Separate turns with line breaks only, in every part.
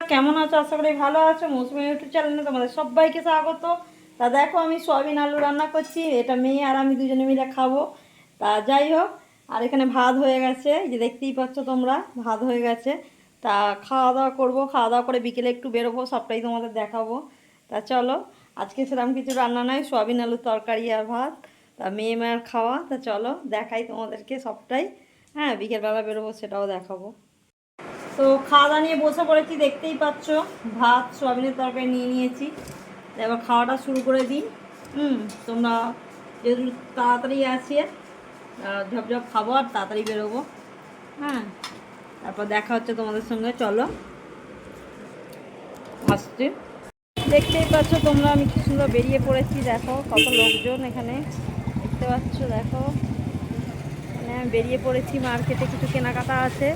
কেমন আছো? আশা করি ভালো আছো। মৌসুমি ইউটিউব চ্যানেলে তোমাদের সবাইকে স্বাগত। তা দেখো, আমি সয়াবিন আলু রান্না করছি। এটা মেয়ে আর আমি দুজনে মিলে খাব। তা যাই হোক, আর এখানে ভাত হয়ে গেছে। যে দেখতেই পাচ্ছ তোমরা, ভাত হয়ে গেছে। তা খাওয়া দাওয়া করব। খাওয়া দাওয়া করে বিকেলে একটু বেরোবো, সবটাই তোমাদের দেখাবো। তা চলো, আজকে সেরকম কিছু রান্না নাই। সয়াবিন আলুর তরকারি আর ভাত। তা মেয়ে মেয়ের খাওয়া। তা চলো, দেখাই তোমাদেরকে সবটাই। হ্যাঁ বিকেলবেলা বেরোবো, সেটাও দেখাবো। তো খাওয়া দাওয়া নিয়ে বসে পড়েছি, দেখতেই পাচ্ছ। ভাত, সোয়াবিনের তরকারি নিয়ে নিয়েছি। এবার খাওয়াটা শুরু করে দিই। হুম, তোমরা যেহেতু তাড়াতাড়ি আছে ঝপঝপ খাব আর তাড়াতাড়ি বেরোবো। হ্যাঁ তারপর দেখা হচ্ছে তোমাদের সঙ্গে, চলো। আসছে। দেখতেই পাচ্ছ তোমরা, আমি কি সুন্দর বেরিয়ে পড়েছি, দেখো কত লোকজন এখানে। দেখতে পাচ্ছ, দেখো। মানে আমি বেরিয়ে পড়েছি, মার্কেটে কিছু কেনাকাটা আছে।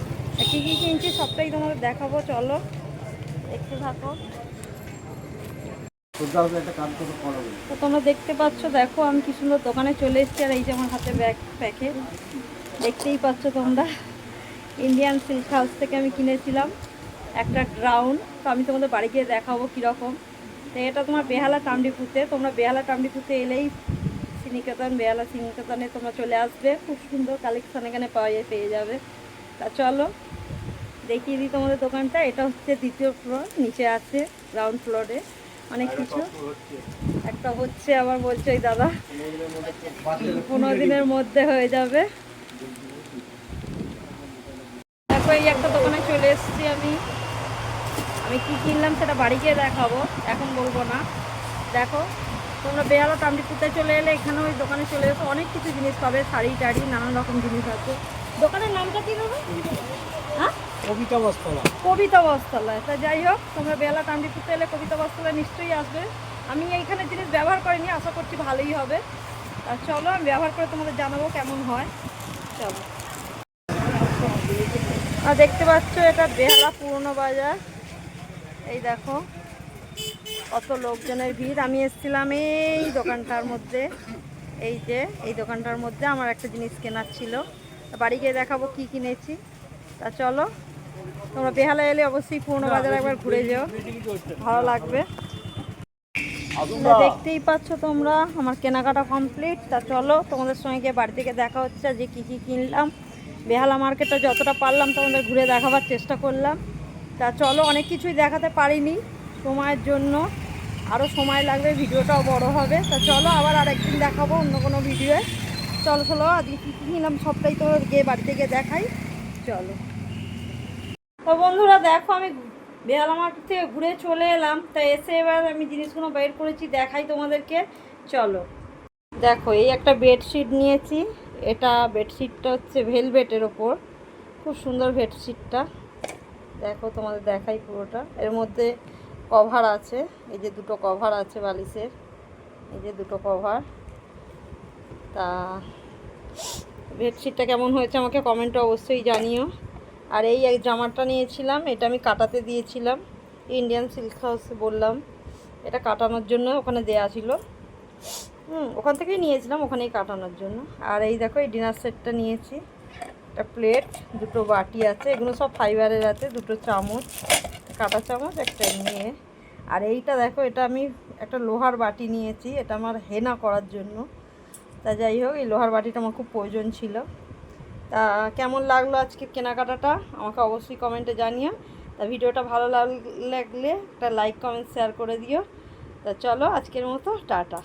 কী কী কিনছি সবটাই তোমাদের দেখাবো, চলো। দেখতে থাকো। তোমরা দেখতে পাচ্ছ, দেখো আমি কি সুন্দর দোকানে চলে এসেছি, আর এই যে আমার হাতে ব্যাগ, প্যাকেট। দেখতেই পাচ্ছ তোমরা। ইন্ডিয়ান সিল্ক হাউস থেকে আমি কিনেছিলাম একটা গ্রাউন্ড তো আমি তোমাদের বাড়ি গিয়ে দেখাবো কীরকম। তো এটা তোমার বেহালা টামডিপুতে। তোমরা বেহালা টামডিপুতে এলেই শ্রীনিকেতন বেহালা শ্রীনিকেতনে তোমরা চলে আসবে। খুব সুন্দর কালেকশন এখানে পাওয়া পেয়ে যাবে। তা চলো দেখিয়ে দিই তোমাদের দোকানটা। এটা হচ্ছে দ্বিতীয় ফ্লোর নিচে আছে গ্রাউন্ড ফ্লোরে অনেক কিছু। একটা হচ্ছে আবার বলছে ওই দাদা পনেরো দিনের মধ্যে হয়ে যাবে। দেখো এই একটা দোকানে চলে এসেছি আমি। আমি কি কিনলাম সেটা বাড়ি গিয়ে দেখাবো। এখন বলব না। দেখো তোমরা বেহালা টামডিপুতে চলে এলে এখানে ওই দোকানে চলে এসো অনেক কিছু জিনিস পাবে শাড়ি টাড়ি নানান রকম জিনিস আছে। দোকানের নামটা কি দেবে হ্যাঁ?
কবিতা বস্তলা
কবিতা বস্ত্রালয়। তা যাই হোক তোমরা বেলা টান্ডিপুরতে এলে কবিতা বস্ত্রালয় নিশ্চয়ই আসবে। আমি এইখানে জিনিস ব্যবহার করিনি আশা করছি ভালোই হবে। আর চলো আমি ব্যবহার করে তোমাদের জানাব কেমন হয়। চলো। আর দেখতে পাচ্ছ এটা বেহালা পুরনো বাজার। এই দেখো কত লোকজনের ভিড়। আমি এসেছিলাম এই দোকানটার মধ্যে। এই যে এই দোকানটার মধ্যে আমার একটা জিনিস কেনার ছিল। বাড়ি গিয়ে দেখাবো কি কিনেছি। তা চলো তোমরা বেহালা এলে অবশ্যই পুরনো বাজার একবার ঘুরে যেও। ভালো লাগবে। দেখতেই পাচ্ছ তোমরা আমার কেনাকাটা কমপ্লিট তা চলো তোমাদের সঙ্গে গিয়ে বাড়ি থেকে দেখা হচ্ছে যে কি কি কিনলাম। বেহালা মার্কেটটা যতটা পারলাম তোমাদের ঘুরে দেখাবার চেষ্টা করলাম। তা চলো অনেক কিছুই দেখাতে পারিনি সময়ের জন্য। আরও সময় লাগবে ভিডিওটাও বড় হবে। তা চলো আবার আরেকদিন দেখাবো অন্য কোনো ভিডিওয়ে চলো চলো, আজকে কী কী কিনলাম সবটাই তো গিয়ে বাড়িতে গিয়ে দেখাই। চলো। তো বন্ধুরা, দেখো আমি বেহালা মার্কেট থেকে ঘুরে চলে এলাম। তা এসে এবার আমি জিনিসগুলো বের করেছি, দেখাই তোমাদেরকে। চলো। দেখো, এই একটা বেডশিট নিয়েছি। এটা বেডশিটটা হচ্ছে ভেলভেটের ওপর। খুব সুন্দর বেডশিটটা দেখো, তোমাদের দেখাই পুরোটা। এর মধ্যে কভার আছে। এই যে দুটো কভার আছে বালিশের। এই যে দুটো কভার তা বেডশিটটা কেমন হয়েছে আমাকে কমেন্টে অবশ্যই জানিও। আর এই এক জামাটা নিয়েছিলাম, এটা আমি কাটাতে দিয়েছিলাম ইন্ডিয়ান সিল্ক হাউস বললাম। এটা কাটানোর জন্য ওখানে দেয়া ছিল। হুম, ওখান থেকেই নিয়েছিলাম, ওখানেই কাটানোর জন্য। আর এই দেখো, এই ডিনার সেটটা নিয়েছি। একটা প্লেট দুটো বাটি আছে, এগুলো সব ফাইবারের আছে, দুটো চামচ, কাটা চামচ, একটা নিয়ে আর এইটা দেখো, এটা আমি একটা লোহার বাটি নিয়েছি, এটা আমার হেনা করার জন্য। তা যাই হোক, এই লোহার বাটিটা আমার খুব প্রয়োজন ছিল। তা কেমন লাগল আজকে কেনাকাটাটা? আমাকে অবশ্যই কমেন্টে জানিও। তা ভিডিওটা ভালো লাগলে একটা লাইক, কমেন্ট, শেয়ার করে দিও। তা চলো আজকের মতো, টাটা।